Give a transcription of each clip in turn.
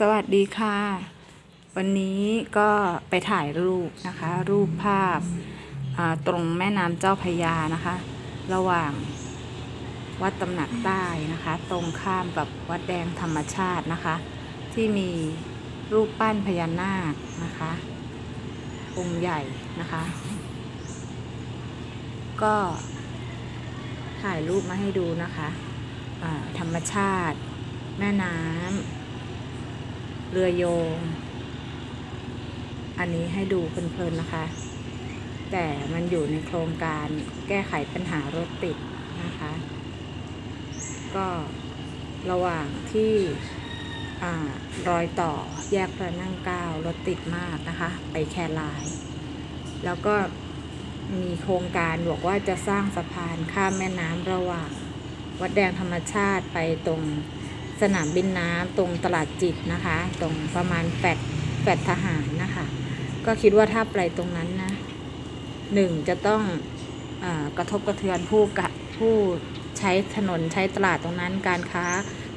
สวัสดีค่ะ วันนี้ก็ไปถ่ายรูปนะคะ รูปภาพตรงแม่น้ำเจ้าพยานะคะ ระหว่างวัดตำหนักใต้นะคะ ตรงข้ามกับวัดแดงธรรมชาตินะคะ ที่มีรูปปั้นพญานาคนะคะองค์ใหญ่นะคะ ก็ถ่ายรูปมาให้ดูนะคะอ่าธรรมชาติ แม่น้ำ เรือโยง อันนี้ให้ดูเพลินๆนะคะ แต่มันอยู่ในโครงการแก้ไขปัญหารถติดนะคะ ก็ระหว่างที่อรอยต่อแยกพระนั่งเก้ารถติดมากนะคะ ไปแคราย แล้วก็มีโครงการบอกว่าจะสร้างสะพานข้ามแม่น้ำระหว่าง วัดแดงธรรมชาติไปตรง สนามบินน้ำตรงตลาดจิตนะคะ ตรงประมาณแฟดแฟดทหารนะคะ ก็คิดว่าถ้าไปตรงนั้นนะหนึ่งจะต้องอกระทบกระเทือนผู้กะผู้ใช้ถนนใช้ตลาดตรงนั้นการค้า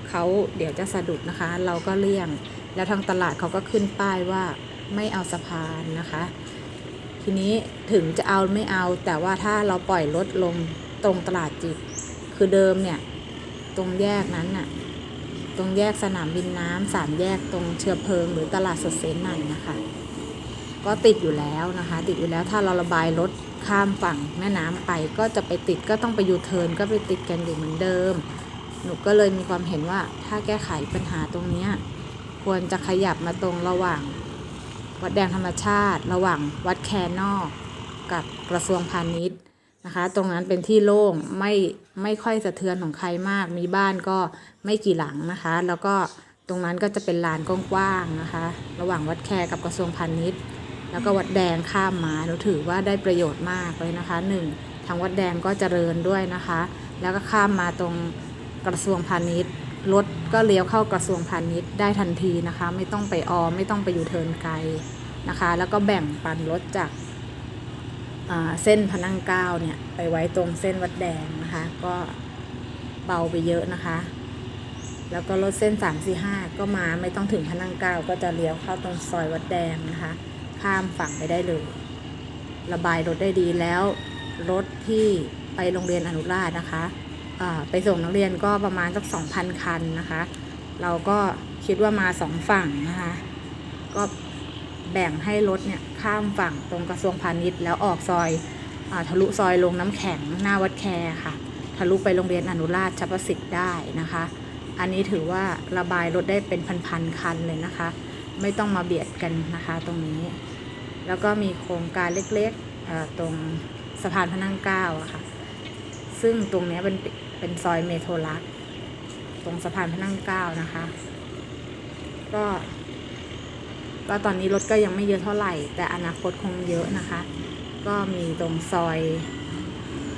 เขาเดี๋ยวจะสะดุดนะคะ เราก็เลี่ยง แล้วทางตลาดเขาก็ขึ้นป้ายว่าไม่เอาสะพานนะคะ ทีนี้ถึงจะเอาไม่เอา แต่ว่าถ้าเราปล่อยรถลงตรงตลาดจิต คือเดิมเนี่ย ตรงแยกนั้นน่ะ ตรงแยกสนามบินน้ำสามแยกตรงเชื้อเพลิงหรือตลาดสดเซนนันนะคะ ก็ติดอยู่แล้วนะคะ ติดอยู่แล้วถ้าเราระบายรถข้ามฝั่งแม่น้ำไปก็จะไปติดก็ต้องไปยูเทิร์นก็ไปติดกันอยู่เหมือนเดิม หนูก็เลยมีความเห็นว่าถ้าแก้ไขปัญหาตรงนี้ควรจะขยับมาตรงระหว่าง วัดแดงธรรมชาติ ระหว่างวัดแคนนอกกับกระทรวงพาณิชย์ นะคะ ตรงนั้นเป็นที่โล่งไม่ไม่ค่อยสะเทือนของใครมาก มีบ้านก็ไม่กี่หลังนะคะ แล้วก็ตรงนั้นก็จะเป็นลานกว้างๆนะคะ ระหว่างวัดแคกับกระทรวงพาณิชย์ แล้วก็วัดแดงข้ามมาหนูถือว่าได้ประโยชน์มากเลยนะคะหนึ่งทางวัดแดงก็เจริญด้วยนะคะ แล้วก็ข้ามมาตรงกระทรวงพาณิชย์รถก็เลี้ยวเข้ากระทรวงพาณิชย์ได้ทันทีนะคะ ไม่ต้องไปออมไม่ต้องไปยูเทิร์นไกลนะคะ แล้วก็แบ่งปันรถจาก เส้นพนังเก้าเนี่ยไปไว้ตรงเส้นวัดแดงนะคะ ก็เบาไปเยอะนะคะ แล้วก็รถเส้น 3 4 5 ก็มาไม่ต้องถึงพนังเก้าก็จะเลี้ยวเข้าตรงซอยวัดแดงนะคะ ข้ามฝั่งไปได้เลย ระบายรถได้ดีแล้ว รถที่ไปโรงเรียนอนุราชนะคะไปส่งนักเรียนก็ประมาณสัก2,000 คันนะคะ เราก็คิดว่ามาสองฝั่งนะคะ ก็ แบ่งให้รถเนี่ยข้ามฝั่งตรงกระทรวงพาณิชย์แล้วออกซอยอทะลุซอยลงน้ำแข็งหน้าวัดแคร์ค่ะ ทะลุไปโรงเรียนอนุราชชัประสิทธิ์ได้นะคะ อันนี้ถือว่าระบายรถได้เป็นพันๆคันเลยนะคะ ไม่ต้องมาเบียดกันนะคะตรงนี้ แล้วก็มีโครงการเล็กๆตรงสะพานพระนั่งเก้าอะค่ะ ซึ่งตรงนี้เป็นเป็นซอยเมโทรลักตรงสะพานพระนั่งเก้านะคะ ก็ ก็ตอนนี้รถก็ยังไม่เยอะเท่าไหร่ แต่อนาคตคงเยอะนะคะ ก็มีตรงซอย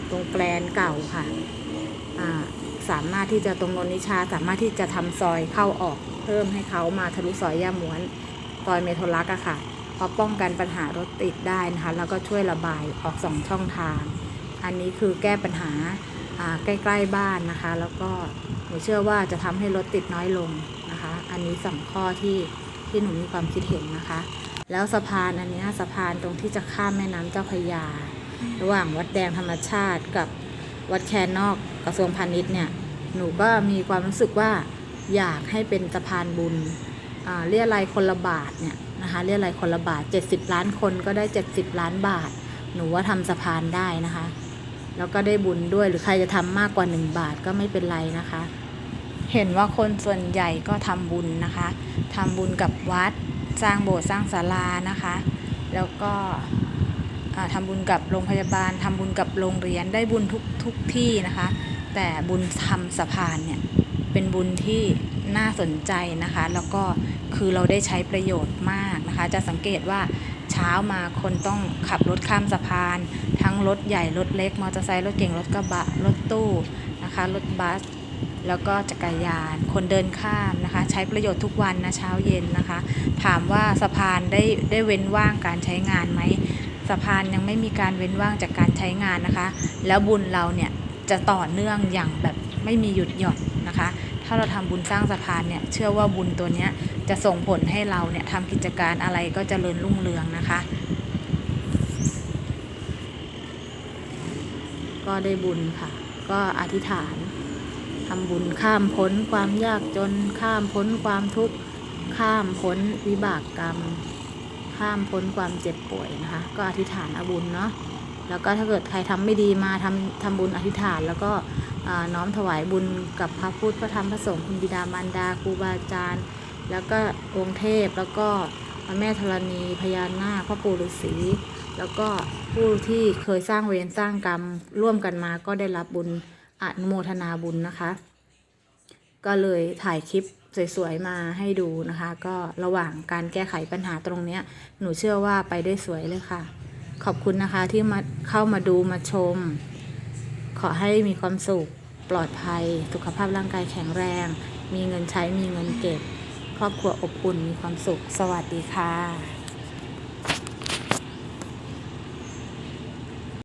ตรงแกลนเก่าค่ะสามารถที่จะตรงนนนิชาสามารถที่จะทำซอยเข้าออกเพิ่มให้เขามาทะลุซอยย่าม้วนซอยเมโทรลักอะค่ะเพราะป้องกันปัญหารถติดได้นะคะ แล้วก็ช่วยระบายออกสองช่องทาง อันนี้คือแก้ปัญหาอ่าใกล้ๆบ้านนะคะ แล้วก็หนูเชื่อว่าจะทำให้รถติดน้อยลงนะคะ อันนี้สองข้อที่ ที่หนูมีความคิดเห็นนะคะ แล้วสะพานอันนี้สะพานตรงที่จะข้ามแม่น้ำเจ้าพระยา ระหว่างวัดแดงธรรมชาติกับวัดแคนนอกกระทรวงพาณิชย์เนี่ยหนูก็มีความรู้สึกว่าอยากให้เป็นสะพานบุญเรียอะไรยคนละบาทเนี่ยนะคะเรียอะไรยคนละบาท 70 ล้านคนก็ได้ 70 ล้านบาท หนูว่าทำสะพานได้นะคะ แล้วก็ได้บุญด้วยหรือใครจะทำมากกว่า 1 บาทก็ไม่เป็นไรนะคะ เห็นว่าคนส่วนใหญ่ก็ทำบุญนะคะทำบุญกับวัด สร้างโบสถ์สร้างศาลานะคะ แล้วก็ทำบุญกับโรงพยาบาลทำบุญกับโรงเรียนได้บุญทุกทุกที่นะคะ แต่บุญทำสะพานเนี่ยเป็นบุญที่น่าสนใจนะคะ แล้วก็คือเราได้ใช้ประโยชน์มากนะคะ จะสังเกตว่าเช้ามาคนต้องขับรถข้ามสะพาน ทั้งรถใหญ่รถเล็กมอเตอร์ไซค์รถเก่งรถกระบะรถตู้นะคะ รถบัส แล้วก็จักรยาน คนเดินข้ามนะคะ ใช้ประโยชน์ทุกวันนะเช้าเย็นนะคะ ถามว่าสะพานได้ได้เว้นว่างการใช้งานไหมสะพานยังไม่มีการเว้นว่างจากการใช้งานนะคะ แล้วบุญเราเนี่ยจะต่อเนื่องอย่างแบบไม่มีหยุดหย่อนนะคะ ถ้าเราทำบุญสร้างสะพานเนี่ยเชื่อว่าบุญตัวเนี้ยจะส่งผลให้เราเนี่ยทำกิจการอะไรก็จเจริญรุ่งเรืองนะคะ ก็ได้บุญค่ะ ก็อธิษฐาน ทำบุญข้ามพ้นความยากจน ข้ามพ้นความทุกข์ ข้ามพ้นวิบากกรรม ข้ามพ้นความเจ็บป่วยนะคะ ก็อธิษฐานอาบุญเนาะ แล้วก็ถ้าเกิดใครทำไม่ดีมาทำทำบุญอธิษฐาน แล้วก็น้อมถวายบุญกับพระพุทธพระธรรมพระสงฆ์คุณบิดามารดาครูบาอาจารย์ แล้วก็องค์เทพ แล้วก็พระแม่ธรณีพญานาคพระปู่ฤาษีแล้วก็ผู้ที่เคยสร้างเวรสร้างกรรมร่วมกันมาก็ได้รับบุญ อนุโมทนาบุญนะคะ ก็เลยถ่ายคลิปสวยๆมาให้ดูนะคะ ก็ระหว่างการแก้ไขปัญหาตรงเนี้ย หนูเชื่อว่าไปได้สวยเลยค่ะ ขอบคุณนะคะที่มาเข้ามาดูมาชม ขอให้มีความสุขปลอดภัย สุขภาพร่างกายแข็งแรง มีเงินใช้มีเงินเก็บ ครอบครัวอบอุ่นมีความสุข สวัสดีค่ะ